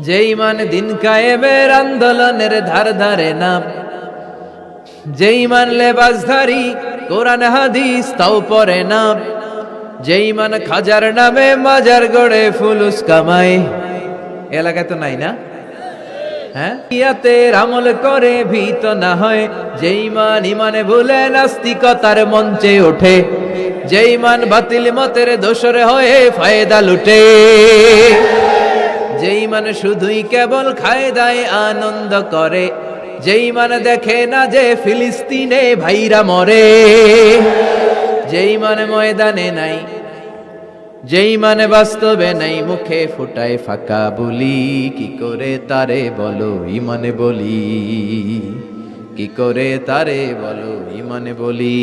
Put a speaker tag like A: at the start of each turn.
A: যেই মান দিন কায়েমের আন্দোলনের ধার ধারে নাম যেই মান লেবাসধারী কোরআন, হাদিস তাও পরে নাম যেই মান খাজার নামে মাজার গড়ে ফুলুস কামাই। এলাকায় তো নাই না? হ্যাঁ? ইয়াতের আমল করে ভীত না হয়। যেই মান ইমানে ভুলে নাস্তিকতার মঞ্চে ওঠে। যেই মান বাতিল মতের দোসরে হয়ে ফায়দা লুটে। মানে শুধুই কেবল খায় দায় আনন্দ করে। যেই মানে দেখে না যে ফিলিস্তিনে ভাইরা মরে। যেই মানে ময়দানে নাই, যেই মানে বাস্তবে নাই, মুখে ফুটায় ফাঁকা বলি। কি করে তারে বলো, ইমানে বলি? কি করে তারে বলো, ইমানে বলি?